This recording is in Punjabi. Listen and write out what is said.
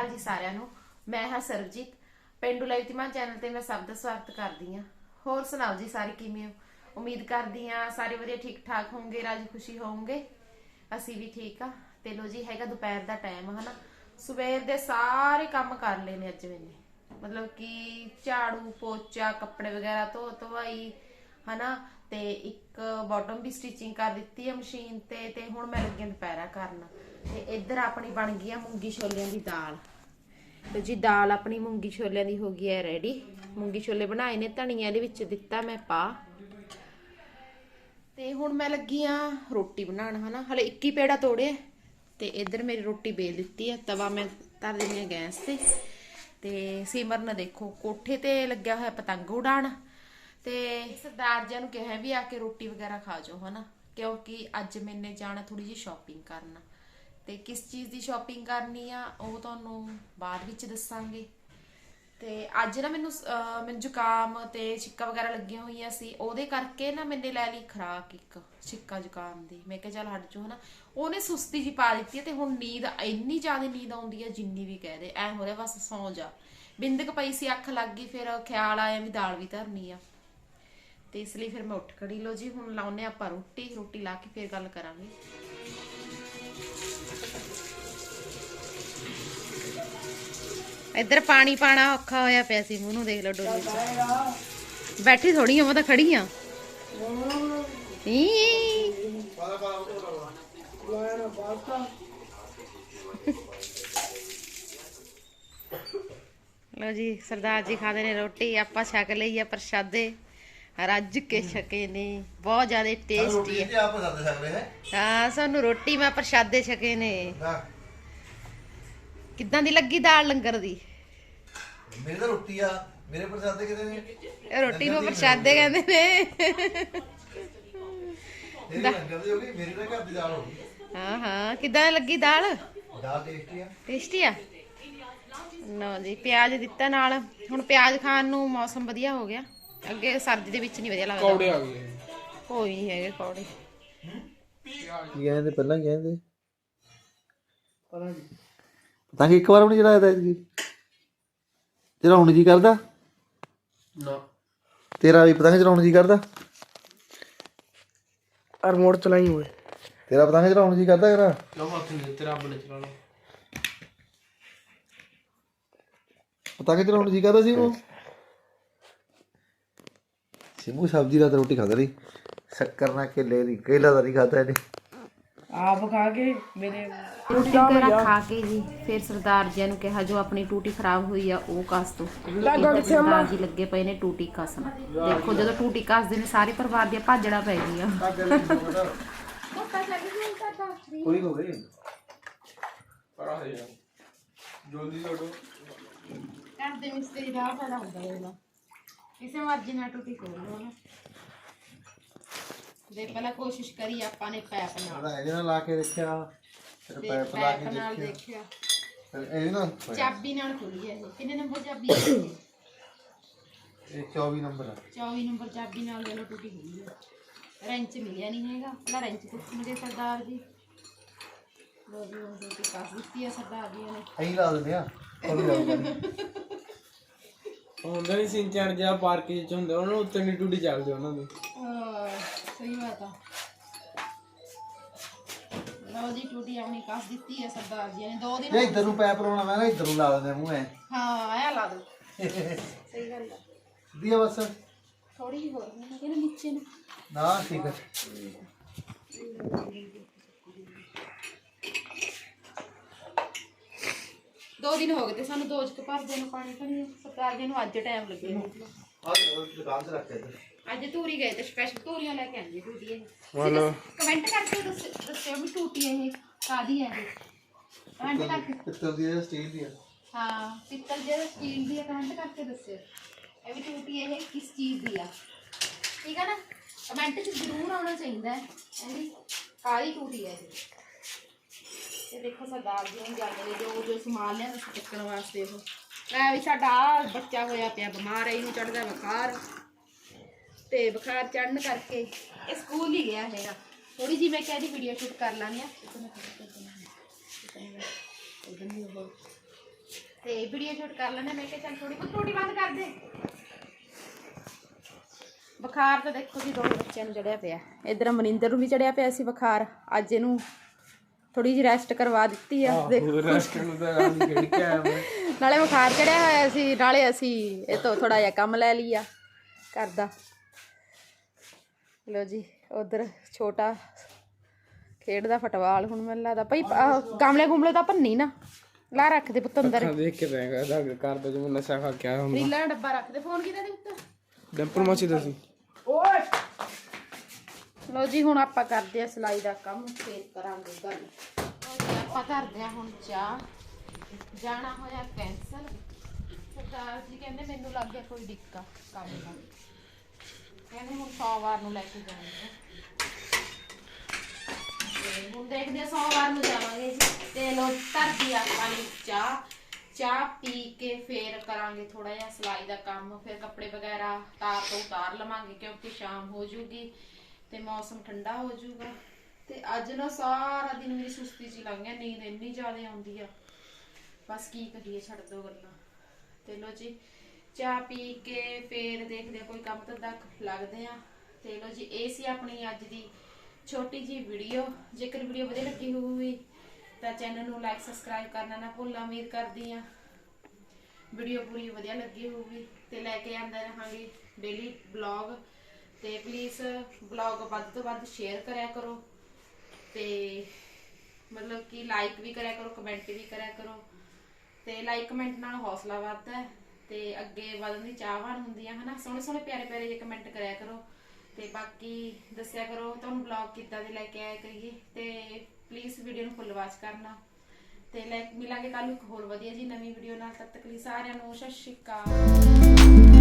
ਅਕਾਲ ਜੀ ਸਾਰਿਆਂ ਨੂੰ। ਮੈਂ ਹਾਂ ਸਰਬਜੀਤ। ਪਿੰਡੂ ਲਾਈਵ ਤਿਮਾ ਚੈਨਲ ਤੇ ਮੈਂ ਸਭ ਦਾ ਸਵਾਗਤ ਕਰਦੀ ਹਾਂ। ਹੋਰ ਸੁਣਾਓ ਜੀ ਸਾਰੇ ਕਿਵੇਂ ਹੋ? ਉਮੀਦ ਕਰਦੀ ਹਾਂ ਸਾਰੇ ਵਧੀਆ ਠੀਕ ਠਾਕ ਹੋਵੋਗੇ ਰਾਜੀ ਖੁਸ਼ੀ ਹੋਵੋਗੇ ਅਸੀਂ ਵੀ ਠੀਕ ਆ ਤੇ ਲੋ ਜੀ, ਹੈਗਾ ਦੁਪਹਿਰ ਦਾ ਟਾਈਮ ਹਨਾ? ਸਵੇਰ ਦੇ ਸਾਰੇ ਕੰਮ ਕਰ ਲਏ ਨੇ ਅੱਜ ਮੈਨੇ। ਮਤਲਬ ਕਿ ਝਾੜੂ, ਪੋਚਾ, ਕੱਪੜੇ ਵਗੈਰਾ ਧੋ, ਧਵਾਈ, ਹਨਾ? ਤੇ ਇੱਕ ਬਾਟਮ ਵੀ ਸਟਿਚਿੰਗ ਕਰ ਦਿੱਤੀ ਹੈ ਮਸ਼ੀਨ ਤੇ ਤੇ ਹੁਣ ਮੈਂ ਲੱਗੀ ਦੁਪਹਿਰਾ ਕਰਨ। ਤੇ ਇੱਧਰ ਆਪਣੀ ਬਣ ਗਈ ਆ ਮੂੰਗੀ ਛੋਲਿਆਂ ਦੀ ਦਾਲ। ਤੇ ਜੀ ਦਾਲ ਆਪਣੀ ਮੂੰਗੀ ਛੋਲਿਆਂ ਦੀ ਹੋ ਗਈ ਹੈ ਰੈਡੀ ਮੂੰਗੀ ਛੋਲੇ ਬਣਾਏ ਨੇ, ਧਨੀਆ ਇਹਦੇ ਵਿੱਚ ਦਿੱਤਾ ਮੈਂ ਪਾ। ਤੇ ਹੁਣ ਮੈਂ ਲੱਗੀ ਆ ਰੋਟੀ ਬਣਾਉਣ, ਹਨਾ? ਹਲੇ 21 ਪੇੜਾ ਤੋੜੇ ਤੇ ਇੱਧਰ ਮੇਰੀ ਰੋਟੀ ਬੇਲ ਦਿੱਤੀ ਹੈ ਤਵਾ ਮੈਂ ਧਰ ਦਿੰਦੀ ਆ ਗੈਸ ਤੇ। ਤੇ ਸਿਮਰਨ ਦੇਖੋ, ਕੋਠੇ ਤੇ ਲੱਗਿਆ ਹੋਇਆ ਪਤੰਗ ਉਡਾਣ ਤੇ ਸਰਦਾਰ ਜੀ ਨੂੰ ਕਿਹਾ ਵੀ ਆ ਕੇ ਰੋਟੀ ਵਗੈਰਾ ਖਾ ਜਾਓ, ਹਨਾ? ਕਿਉਂਕਿ ਅੱਜ ਮੈਨੇ ਜਾਣਾ ਥੋੜੀ ਜਿਹੀ ਸ਼ਾਪਿੰਗ ਕਰਨ। ਤੇ ਕਿਸ ਚੀਜ਼ ਦੀ ਸ਼ਾਪਿੰਗ ਕਰਨੀ ਆ, ਉਹ ਤੁਹਾਨੂੰ ਬਾਅਦ ਵਿੱਚ ਦੱਸਾਂਗੇ। ਤੇ ਅੱਜ ਨਾ ਮੈਨੂੰ ਮੈਨੂੰ ਜ਼ੁਕਾਮ ਤੇ ਛਿੱਕਾ ਵਗੈਰਾ ਲੱਗੀਆਂ ਹੋਈਆਂ ਸੀ, ਉਹਦੇ ਕਰਕੇ ਨਾ ਮੈਨੇ ਲੈ ਲਈ ਖਰਾਕ ਇੱਕ, ਛਿੱਕਾ ਜ਼ੁਕਾਮ ਦੀ। ਮੈਂ ਕਿਹਾ ਚੱਲ ਹਟ ਜਾਓ ਹਨਾ। ਉਹਨੇ ਸੁਸਤੀ ਜੀ ਪਾ ਦਿੱਤੀ ਤੇ ਹੁਣ ਨੀਂਦ, ਇੰਨੀ ਜ਼ਿਆਦਾ ਨੀਂਦ ਆਉਂਦੀ ਹੈ ਜਿੰਨੀ ਵੀ ਕਹਿ ਦੇ, ਐ ਹੋ ਰਿਹਾ ਬਸ ਸੌਂ ਜਾ। ਬਿੰਦਕ ਪਈ ਸੀ, ਅੱਖ ਲੱਗ ਗਈ, ਫਿਰ ਖਿਆਲ ਆਇਆ ਵੀ ਦਾਲ ਵੀ ਧਰਨੀ ਆ। ਤੇ ਇਸ ਲਈ ਫਿਰ ਮੈਂ ਉੱਠ ਖੜੀ ਲੋ ਜੀ, ਹੁਣ ਲਾਉਨੇ ਆਪਾਂ ਰੋਟੀ ਰੋਟੀ ਲਾ ਕੇ ਫਿਰ ਗੱਲ ਕਰਾਂਗੇ। ਇੱਧਰ ਪਾਣੀ ਪਾਣਾ ਔਖਾ ਹੋਇਆ ਪਿਆ ਸੀ ਮੂੰਹ ਨੂੰ ਦੇਖ ਲਓ ਡੋਲੇ ਚ। ਬੈਠੀ ਥੋੜੀ ਆ ਮੈਂ ਤਾਂ ਖੜੀ ਆ। ਲੋ ਜੀ ਸਰਦਾਰ ਜੀ ਖਾਦੇ ਨੇ ਰੋਟੀ ਆਪਾਂ ਛਕ ਲਈ ਆ ਪ੍ਰਸ਼ਾਦੇ। ਰੱਜ ਕੇ ਛਕੇ ਨੇ ਬਹੁਤ ਜ਼ਿਆਦਾ ਟੇਸਟੀ ਹੈ ਆਪ ਹੈ? ਹਾਂ ਸਾਨੂੰ ਰੋਟੀ ਮੈਂ ਪ੍ਰਸ਼ਾਦੇ ਛਕੇ ਨਾ। ਕਿੱਦਾਂ ਦੀ ਲੱਗੀ ਦਾਲ ਲੰਗਰ ਦੀ? ਮੇਰੇ ਤਾਂ ਰੋਟੀ ਆ ਮੇਰੇ ਪ੍ਰਸਾਦੇ ਕਿਤੇ ਨੇ? ਇਹ ਰੋਟੀ ਨੂੰ ਪ੍ਰਸ਼ਾਦੇ ਕਹਿੰਦੇ ਨੇ। ਇਹ ਲੰਗਰ ਦੀ ਹੋ ਗਈ ਮੇਰੀ ਤਾਂ ਘਰ ਦੀ ਦਾਲ ਹੋ ਗਈ। ਹਾਂ ਹਾਂ। ਕਿੱਦਾਂ ਦੀ ਲੱਗੀ ਦਾਲ? ਦਾਲ ਟੇਸਟੀ ਆ। ਟੇਸਟੀ ਆ? ਲਓ ਜੀ ਪਿਆਜ਼ ਦਿੱਤਾ ਨਾਲ। ਹੁਣ ਪਿਆਜ਼ ਖਾਣ ਨੂੰ ਮੌਸਮ ਵਧੀਆ ਹੋ ਗਿਆ। ਅੱਗੇ ਸਰਦੀ ਦੇ ਵਿੱਚ ਨਹੀਂ ਵਧੀਆ ਲੱਗਦਾ। ਕੌੜੇ ਆ ਗਏ। ਕੋਈ ਨਹੀਂ ਹੈਗੇ ਕੌੜੇ। ਕੀ ਕਹਿੰਦੇ ਪਹਿਲਾਂ ਕਹਿੰਦੇ? ਤਾਂ ਕਿ ਇੱਕ ਵਾਰ ਵੀ ਨਹੀਂ ਚੜਾਇਆ ਤਾਂ ਜੀ ਤੇਰਾ ਹੁਣ ਜੀ ਕਰਦਾ? ਨਾ। ਤੇਰਾ ਵੀ ਪਤੰਗ ਚਲਾਉਣ ਜੀ ਕਰਦਾ? ਆ ਰਿਮੋਟ ਚਲਾਈ ਹੋਏ ਤੇਰਾ ਪਤੰਗ ਚਲਾਉਣ ਜੀ ਕਰਦਾ ਯਾਰ ਲੋ ਹੱਥ ਨਹੀਂ ਤੇਰਾ ਰੱਬ ਨੇ ਚਲਾ ਲਓ ਪਤੰਗ ਚਲਾਉਣ ਜੀ ਕਰਦਾ ਸੀ ਉਹ? ਸਿਮੂ ਸਬਜ਼ੀ ਨਾਲ ਤਾਂ ਰੋਟੀ ਖਾਂਦਾ ਨਹੀਂ। ਸ਼ੱਕਰ ਨਾਲ ਕੇਲੇ ਦੀ ਕੇਲਾ ਦਾ ਨਹੀਂ ਖਾਦਾ ਇਹਨੇ। ਆਪ ਖਾ ਕੇ ਮੇਰੇ ਰੋਟੀ ਵਗੈਰਾ ਖਾ ਕੇ ਜੀ ਫਿਰ ਸਰਦਾਰ ਜੀ ਨੂੰ ਕਿਹਾ ਜੋ ਆਪਣੀ ਟੂਟੀ ਖਰਾਬ ਹੋਈ ਆ ਉਹ ਕੱਸ ਇੱਧਰ ਸਰਦਾਰ ਜੀ ਲੱਗੇ ਪਏ ਨੇ ਟੂਟੀ ਕੱਸਣ। ਦੇਖੋ ਜਦੋਂ ਟੂਟੀ ਕੱਸਦੇ ਨੇ ਸਾਰੇ ਪਰਿਵਾਰ ਦੀਆਂ ਭਾਜੜਾ ਪੈ ਗਈਆਂ। ਕੋਈ ਹੋ ਗਈ? ਪੜਾ ਹੈ ਜਲਦੀ ਛੋੜੋ ਘਰ ਦੇ ਮਿਸਤਰੀ ਦਾ ਫਾਇਦਾ ਹੁੰਦਾ ਇਹਦਾ ਕਿਸੇ ਮਰਜ਼ੀ ਨਾਲ ਟੂਟੀ ਖੋਲ ਲਓ। ਨਾ ਦੇ ਪਹਿਲਾਂ ਕੋਸ਼ਿਸ਼ ਕਰੀ ਆਪਾਂ ਨੇ ਪੈਪ ਨਾਲ। ਉਹਦਾ ਇਹਦੇ ਨਾਲ ਲਾ ਕੇ ਦੇਖਿਆ ਫਿਰ ਤੇ ਪਾਈਪ ਲਾ ਪੈਪ ਕੇ ਨਾਲ ਦੇਖਿਆ। ਦੇਖਿਆ। ਫਿਰ ਇਹ ਨਾ ਚਾਬੀ ਨਾਲ ਖੁੱਲੀ ਹੈ ਇਹ। ਕਿੰਨੇ ਨੰਬਰ ਚਾਬੀ ਹੈ ਇਹ? ਇਹ 24 ਨੰਬਰ ਆ 24 ਨੰਬਰ ਚਾਬੀ ਨਾਲ ਦੇ ਲੋ ਟੂਟੀ ਖੁੱਲੀ ਹੈ। ਰੈਂਚ ਮਿਲਿਆ ਨਹੀਂ ਹੈਗਾ। ਪਹਿਲਾਂ ਰੈਂਚ ਪੁੱਛਣਗੇ ਸਰਦਾਰ ਜੀ। ਲੋ ਜੀ ਉਹ ਟੂਟੀ ਕੱਸ ਦਿੱਤੀ ਹੈ ਸਰਦਾਰ ਜੀ ਨੇ। ਐਂ ਲਾ ਦਿੰਦੇ ਆ। ਉਹ ਵੀ ਲਾਊਗਾ ਹੁੰਦਾ ਨਹੀਂ ਚਾਰ ਜਿਹਾ ਪਾਰਕ ਚ ਹੁੰਦਾ ਉਹਨਾਂ ਨੂੰ ਉੱਤੇ ਨਹੀਂ ਟੂਟੀ ਚੱਲਦੀ ਉਹਨਾਂ ਦੀ। ਅਹ ਸਹੀ ਬਾਤ ਆ। ਲਓ ਜੀ ਟੂਟੀ ਆਪਣੀ ਕੱਸ ਦਿੱਤੀ ਹੈ ਸਰਦਾਰ ਜੀ ਨੇ। ਦੋ ਦਿਨ ਇਹ ਇੱਧਰ ਨੂੰ ਪੈਪ ਲਾਉਣਾ ਮੈਂ ਨਾ ਇੱਧਰ ਨੂੰ ਲਾ ਦਿੰਦੇ ਮੂੰਹ ਐ। ਹਾਂ ਆਇਆ ਲਾ ਦੋ। ਸਹੀ ਗੱਲ ਆ। ਦੀਆ ਬਸ। ਥੋੜੀ ਜਿਹੀ ਹੋਰ ਮੈਂ ਨੀਚੇ ਨੂੰ। ਨਾ ਠੀਕ ਹੈ ਦੋ ਦਿਨ ਹੋ ਗਏ ਤੇ ਸਾਨੂੰ ਦੋ ਚ ਭਰਦੇ ਨੂੰ ਪਾਣੀ ਪਾਣੀ ਸਰਦਾਰ ਜੀ ਨੂੰ ਅੱਜ ਟਾਈਮ ਲੱਗੇ ਆ ਦੁਕਾਨ ਤੇ ਰੱਖ ਕੇ ਇੱਧਰ। ਅੱਜ ਧੂਰੀ ਗਏ ਤੇ ਸਪੈਸ਼ਲ ਧੂਰੀਆਂ ਲੈ ਕੇ ਆਂਦੇ ਟੂਟੀ ਇਹ। ਮਤਲਬ ਕਮੈਂਟ ਕਰਕੇ ਦੱਸ- ਦੱਸਿਓ ਵੀ ਟੂਟੀ ਇਹ ਕਾਦੀ ਹੈ ਇਹ। ਕਮੈਂਟ ਕਰਕੇ ਪਿੱਤਲ ਦੀ ਹੈ ਸਟੀਲ ਦੀ ਹੈ ਹਾਂ ਪਿੱਤਲ ਜਿਹੜਾ ਸਟੀਲ ਦੀ ਹੈ ਕਮੈਂਟ ਕਰਕੇ ਦੱਸਿਓ। ਇਹ ਵੀ ਟੂਟੀ ਇਹ ਕਿਸ ਚੀਜ਼ ਦੀ ਆ। ਠੀਕ ਆ ਨਾ? ਕਮੈਂਟ 'ਚ ਜ਼ਰੂਰ ਆਉਣਾ ਚਾਹੀਦਾ ਹੈ। ਇਹਦੀ ਕਾਲੀ ਟੂਟੀ ਹੈ ਇਹ। ਇਹ ਦੇਖੋ ਸਰਦਾਰ ਜੀ ਨੇ ਜਾਂਦੇ ਨੇ ਜੋ ਜੋ ਸਮਾਨ ਲਿਆ ਉਸ ਚੱਕਣ ਵਾਸਤੇ ਉਹ। ਮੈਂ ਵੀ ਸਾਡਾ ਆਹ ਬੱਚਾ ਹੋਇਆ ਪਿਆ ਬਿਮਾਰ ਹੈ ਇਹਨੂੰ ਚੜਦਾ ਬੁਖਾਰ। ਤੇ ਬੁਖਾਰ ਚੜਨ ਕਰਕੇ ਇਹ ਸਕੂਲ ਹੀ ਗਿਆ ਹੈਗਾ। ਥੋੜੀ ਜੀ ਮੈਂ ਕਿਹਾ ਇਹਦੀ ਵੀਡੀਓ ਸ਼ੂਟ ਕਰ ਲਾਂਗੇ। ਤੇ ਵੀਡੀਓ ਸ਼ੂਟ ਕਰ ਲੈਣੇ ਮੈਂ ਕਿਹਾ ਚੱਲ ਥੋੜੀ ਬਹੁਤ ਟੂਟੀ ਬੰਦ ਕਰ ਦੇ। ਬੁਖਾਰ ਤਾਂ ਦੇਖੋ ਜੀ ਦੋਵੇਂ ਬੱਚਿਆਂ ਨੂੰ ਚੜਿਆ ਪਿਆ। ਇਧਰ ਮਨਿੰਦਰ ਨੂੰ ਵੀ ਚੜਿਆ ਪਿਆ ਸੀ ਬੁਖਾਰ। ਅੱਜ ਇਹਨੂੰ ਥੋੜੀ ਜਿਹੀ ਰੈਸਟ ਕਰਵਾ ਦਿੱਤੀ ਆ। ਦੇਖ। ਰੈਸਟ ਨੂੰ ਤਾਂ ਕੇ ਨਾਲੇ ਬੁਖਾਰ ਚੜਿਆ ਹੋਇਆ ਸੀ ਨਾਲੇ ਅਸੀਂ ਇਹ ਤੋਂ ਥੋੜਾ ਜਿਹਾ ਕੰਮ ਲੈ ਲਿਆ ਕਰਦਾ ਲੋ ਜੀ ਉਧਰ ਛੋਟਾ ਖੇਡਦਾ ਫੁੱਟਬਾਲ ਹੁਣ ਮੈਨੂੰ ਲੱਗਦਾ ਭਈ ਗਮਲੇ ਗੁਮਲੇ ਤਾਂ ਭੰਨੀ ਨਾ। ਲਾ ਰੱਖ ਦੇ ਪੁੱਤ ਅੰਦਰ। ਦੇਖ ਕੇ ਪੈਗਾ ਦਾ ਕਰ ਦੋ ਜਿਵੇਂ ਨਸ਼ਾ ਖਾ ਕੇ ਆਇਆ ਹੁੰਦਾ। ਰੀਲਾ ਡੱਬਾ ਰੱਖ ਦੇ ਫੋਨ ਕਿਹਦਾ ਦੇ ਉੱਤੇ ਡੰਪਰ ਮਾਚੀ ਦਾ ਸੀ। ਓਏ! ਲੋ ਜੀ ਹੁਣ ਆਪਾਂ ਕਰਦੇ ਆ ਸਿਲਾਈ ਦਾ ਕੰਮ ਫੇਰ ਕਰਾਂਗੇ ਗੱਲ। ਆਪਾਂ ਕਰਦੇ ਆ ਹੁਣ ਚਾਹ। ਜਾਣਾ ਹੋਇਆ ਕੈਂਸਲ ਸਰਦਾਰ ਜੀ ਕਹਿੰਦੇ ਮੈਨੂੰ ਲੱਗ ਗਿਆ ਕੋਈ ਡਿੱਕਾ ਕੰਮ ਦਾ। ਕਹਿੰਦੇ ਹੁਣ ਸੋਮਵਾਰ ਨੂੰ ਲੈ ਕੇ ਜਾਣਗੇ ਹੁਣ ਦੇਖਦੇ ਆ ਸੋਮਵਾਰ ਨੂੰ ਜਾਵਾਂਗੇ ਜੀ। ਤੇ ਲੋ ਧਰਦੀ ਆ ਪਾਣੀ ਚਾਹ। ਚਾਹ ਪੀ ਕੇ ਫੇਰ ਕਰਾਂਗੇ ਥੋੜਾ ਜਿਹਾ ਸਿਲਾਈ ਦਾ ਕੰਮ। ਫਿਰ ਕੱਪੜੇ ਵਗੈਰਾ ਤਾਰ ਤੋਂ ਉਤਾਰ ਲਵਾਂਗੇ ਕਿਉਂਕਿ ਸ਼ਾਮ ਹੋ ਜੂਗੀ ਤੇ ਮੌਸਮ ਠੰਡਾ ਹੋ ਜਾਊਗਾ ਤੇ ਅੱਜ ਨਾ ਸਾਰਾ ਦਿਨ ਮੇਰੀ ਸੁਸਤੀ ਚ ਹੀ ਲੰਘ ਗਿਆ, ਨੀਂਦ ਇੰਨੀ ਜ਼ਿਆਦਾ ਆਉਂਦੀ ਆ। ਬਸ ਕੀ ਕਰੀਏ, ਛੱਡ ਦੋ ਗੱਲਾਂ। ਤੇ ਲੋ ਜੀ ਚਾਹ ਪੀ ਕੇ ਫੇਰ ਦੇਖਦੇ ਆ ਕੋਈ ਕੰਮ ਤੋਂ ਤੱਕ ਲੱਗਦੇ ਆ ਤੇ ਲੋ ਜੀ, ਇਹ ਸੀ ਆਪਣੀ ਅੱਜ ਦੀ ਛੋਟੀ ਜੀ ਵੀਡੀਓ। ਜੇਕਰ ਵੀਡੀਓ ਵਧੀਆ ਲੱਗੀ ਹੋਊਗੀ, ਤਾਂ ਚੈਨਲ ਨੂੰ ਲਾਈਕ ਸਬਸਕ੍ਰਾਈਬ ਕਰਨਾ ਨਾ ਭੁੱਲਣਾ। ਉਮੀਦ ਕਰਦੀ ਆ ਵੀਡੀਓ ਪੂਰੀ ਵਧੀਆ ਲੱਗੀ ਹੋਊਗੀ। ਤੇ ਲੈ ਕੇ ਆਂਦਾ ਰਹਾਂਗੇ ਡੇਲੀ ਬਲੌਗ ਤੇ ਪਲੀਜ਼ ਬਲੌਗ ਵੱਧ ਤੋਂ ਵੱਧ ਸ਼ੇਅਰ ਕਰਿਆ ਕਰੋ। ਤੇ ਮਤਲਬ ਕਿ ਲਾਈਕ ਵੀ ਕਰਿਆ ਕਰੋ ਕਮੈਂਟ ਵੀ ਕਰਿਆ ਕਰੋ। ਤੇ ਲਾਈਕ ਕਮੈਂਟ ਨਾਲ ਹੌਸਲਾ ਵੱਧਦਾ ਹੈ। ਤੇ ਅੱਗੇ ਵਧਣ ਦੀ ਚਾਹਵਾਨ ਹੁੰਦੀ ਆ, ਹਨਾ? ਸੋਹਣੇ ਸੋਹਣੇ ਪਿਆਰੇ ਪਿਆਰੇ ਜਿਹੇ ਕਮੈਂਟ ਕਰਿਆ ਕਰੋ। ਤੇ ਬਾਕੀ ਦੱਸਿਆ ਕਰੋ, ਤੁਹਾਨੂੰ ਬਲੌਗ ਕਿੱਦਾਂ ਦੇ ਲੈ ਕੇ ਆਇਆ ਕਰੀਏ ਤੇ ਪਲੀਜ਼ ਵੀਡੀਓ ਨੂੰ ਫੁੱਲ ਵਾਚ ਕਰਨਾ। ਤੇ ਲੈ, ਮਿਲਾਂਗੇ ਕੱਲ ਇੱਕ ਹੋਰ ਵਧੀਆ ਜੀ ਨਵੀਂ ਵੀਡੀਓ ਨਾਲ। ਤਦ ਤੱਕ ਲਈ ਸਾਰਿਆਂ ਨੂੰ ਸਤਿ ਸ਼੍ਰੀ ਅਕਾਲ।